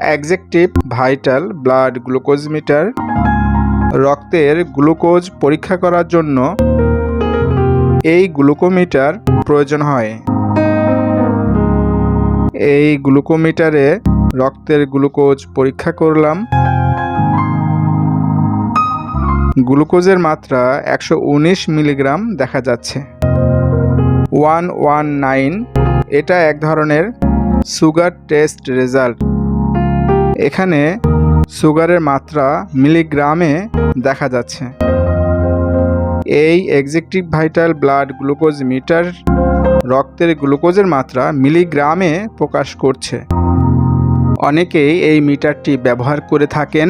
Exactive Vital blood glucose meter রক্তের glucose পরীক্ষা করার জন্য এই গ্লুকোমিটার প্রয়োজন হয়। এই গ্লুকোমিটারে রক্তের গ্লুকোজ পরীক্ষা করলাম। গ্লুকোজের মাত্রা একশো উনিশ মিলিগ্রাম দেখা যাচ্ছে। ওয়ান ওয়ান নাইন এটা এক ধরনের সুগার টেস্ট রেজাল্ট এখানে সুগারের মাত্রা মিলিগ্রামে দেখা যাচ্ছে। এই Exactive Vital blood glucose meter রক্তের গ্লুকোজের মাত্রা মিলিগ্রামে প্রকাশ করছে। অনেকেই এই মিটারটি ব্যবহার করে থাকেন।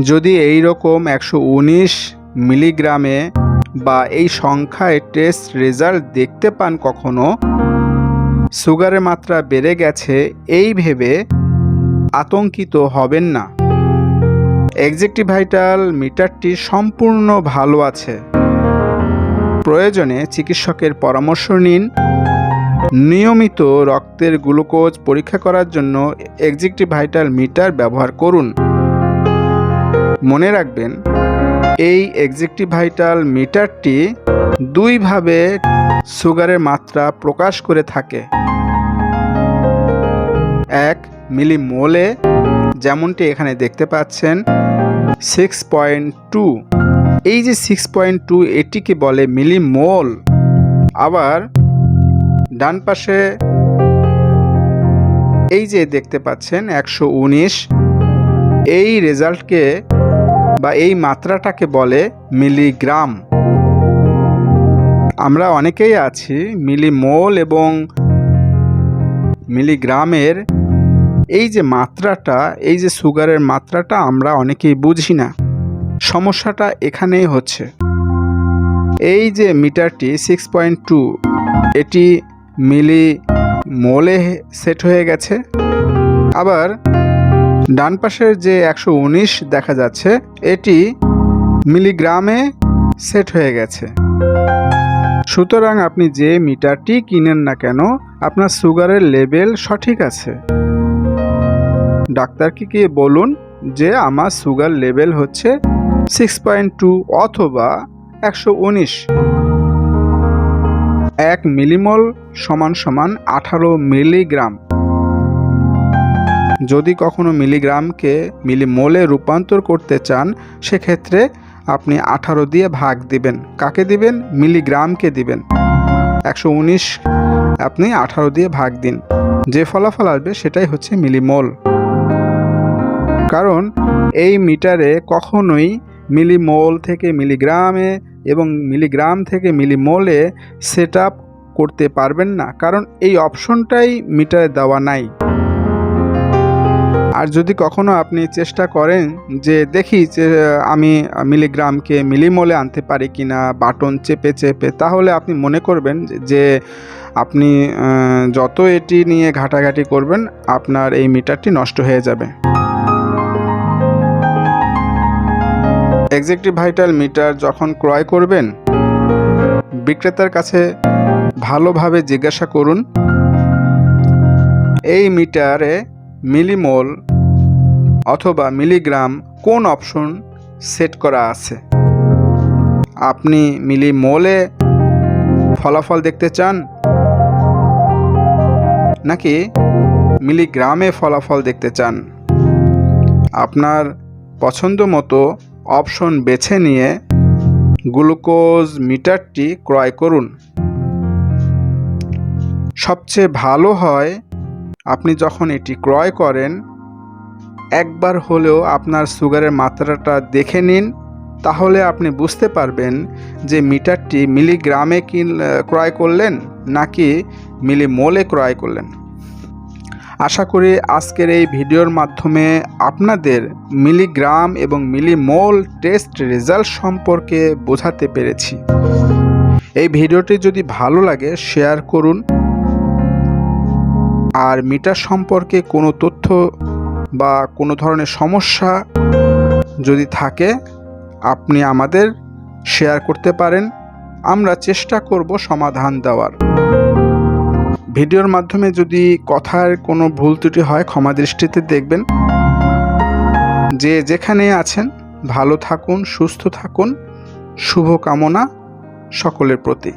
যদি এই রকম একশো উনিশ মিলিগ্রামে বা এই সংখ্যায় টেস্ট রেজাল্ট দেখতে পান কখনো, সুগারের মাত্রা বেড়ে গেছে, এই ভেবে আতঙ্কিত হবেন না। এক্সেকটিভ ভাইটাল মিটারটি সম্পূর্ণ ভালো আছে। প্রয়োজনে চিকিৎসকের পরামর্শ নিন। নিয়মিত রক্তের গ্লুকোজ পরীক্ষা করার জন্য এক্সেকটিভ ভাইটাল মিটার ব্যবহার করুন। মনে রাখবেন, এই এক্সেকটিভ ভাইটাল মিটারটি দুইভাবে সুগারের মাত্রা প্রকাশ করে থাকে। এক মিলিমোলে, যেমনটি এখানে দেখতে পাচ্ছেন সিক্স পয়েন্ট টু এই যে সিক্স পয়েন্ট টু এটিকে বলে মিলিমোল। আবার ডান পাশে এই যে দেখতে পাচ্ছেন, একশো উনিশ। এই রেজাল্টকে বা এই মাত্রাটাকে বলে মিলিগ্রাম। আমরা অনেকেই আছি মিলিমোল এবং মিলিগ্রামের এই যে মাত্রাটা, এই যে সুগারের মাত্রাটা আমরা অনেকেই বুঝি না। সমস্যাটা এখানেই হচ্ছে। এই যে মিটারটি সিক্স পয়েন্ট টু এটি মিলি মোলে সেট হয়ে গেছে। আবার ডান পাশের যে একশো উনিশ দেখা যাচ্ছে, এটি মিলিগ্রামে সেট হয়ে গেছে। সুতরাং আপনি যে মিটারটি কিনেন না কেন, আপনার সুগারের লেভেল সঠিক আছে। ডাক্তারকে গিয়ে বলুন যে আমার সুগার লেভেল হচ্ছে সিক্স পয়েন্ট টু অথবা একশো উনিশ। এক মিলিমল সমান সমান আঠারো মিলিগ্রাম। যদি কখনো মিলিগ্রামকে মিলিমোলে রূপান্তর করতে চান, সেক্ষেত্রে আপনি আঠারো দিয়ে ভাগ দিবেন। কাকে দিবেন? মিলিগ্রামকে দিবেন। একশো উনিশ আপনি আঠারো দিয়ে ভাগ দিন। যে ফলাফল আসবে সেটাই হচ্ছে মিলিমোল। কারণ এই মিটারে কখনোই মিলিমোল থেকে মিলিগ্রামে এবং মিলিগ্রাম থেকে মিলিমোলে সেট করতে পারবেন না। কারণ এই অপশনটাই মিটারে দেওয়া নাই। আর যদি কখনো আপনি চেষ্টা করেন যে দেখি যে আমি মিলিগ্রামকে মিলিমোলে আনতে পারি কি না বাটন চেপে চেপে, তাহলে আপনি মনে করবেন যে আপনি যত এটি নিয়ে ঘাটাঘাটি করবেন, আপনার এই মিটারটি নষ্ট হয়ে যাবে। এক্সেকটিভ ভাইটাল মিটার যখন ক্রয় করবেন, বিক্রেতার কাছে ভালোভাবে জিজ্ঞাসা করুন, এই মিটারে মিলিমোল অথবা মিলিগ্রাম কোন অপশন সেট করা আছে? আপনি মিলিমোলে ফলাফল দেখতে চান? নাকি মিলিগ্রামে ফলাফল দেখতে চান? আপনার পছন্দ মতো অপশন বেছে নিয়ে গ্লুকোজ মিটারটি ক্রয় করুন। সবচেয়ে ভালো হয় আপনি যখন এটি ক্রয় করেন, একবার হলেও আপনার সুগারের মাত্রাটা দেখে নিন, তাহলে আপনি বুঝতে পারবেন যে মিটারটি মিলিগ্রামে কি ক্রয় করলেন নাকি মিলিমোলে ক্রয় করলেন। আশা করি আজকের এই ভিডিওর মাধ্যমে আপনাদের মিলিগ্রাম এবং মিলিমোল টেস্ট রেজাল্ট সম্পর্কে বোঝাতে পেরেছি। এই ভিডিওটি যদি ভালো লাগে, শেয়ার করুন। আর মিটার সম্পর্কে কোনো তথ্য বা কোনো ধরনের সমস্যা যদি থাকে, আপনি আমাদের শেয়ার করতে পারেন। আমরা চেষ্টা করব সমাধান দেওয়ার। ভিডিওর মাধ্যমে যদি কথার কোনো ভুল ত্রুটি হয়, ক্ষমা দৃষ্টিতে দেখবেন। যে যেখানে আছেন, ভালো থাকুন, সুস্থ থাকুন। শুভ কামনা সকলের প্রতি।